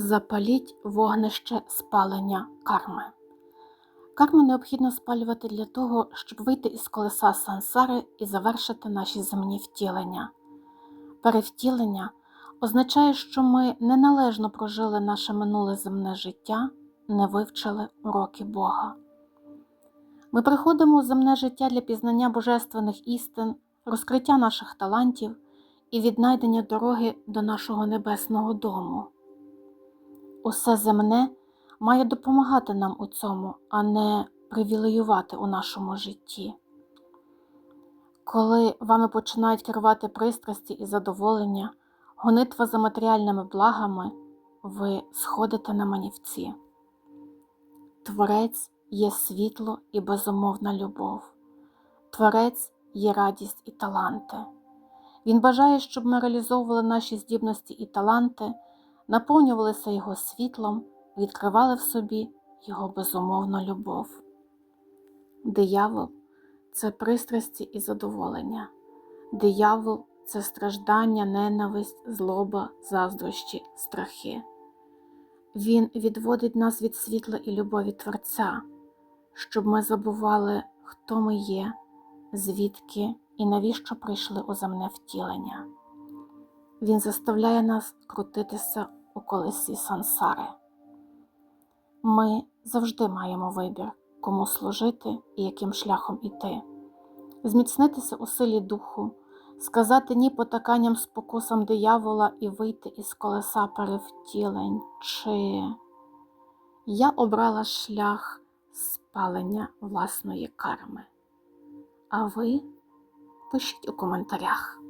Запаліть вогнище спалення карми. Карму необхідно спалювати для того, щоб вийти із колеса сансари і завершити наші земні втілення. Перевтілення означає, що ми неналежно прожили наше минуле земне життя, не вивчили уроки Бога. Ми приходимо у земне життя для пізнання божественних істин, розкриття наших талантів і віднайдення дороги до нашого небесного дому. Усе земне має допомагати нам у цьому, а не привілеювати у нашому житті. Коли вами починають керувати пристрасті і задоволення, гонитва за матеріальними благами, ви сходите на манівці. Творець є світло і безумовна любов. Творець є радість і таланти. Він бажає, щоб ми реалізовували наші здібності і таланти, наповнювалися його світлом, відкривали в собі його безумовну любов. Диявол це пристрасті і задоволення. Диявол це страждання, ненависть, злоба, заздрощі, страхи. Він відводить нас від світла і любові Творця, щоб ми забували, хто ми є, звідки і навіщо прийшли у земне втілення. Він заставляє нас крутитися колесі сансари. Ми завжди маємо вибір, кому служити і яким шляхом іти, зміцнитися у силі духу, сказати ні потаканням спокусам диявола і вийти із колеса перевтілень, чи я обрала шлях спалення власної карми. А ви пишіть у коментарях.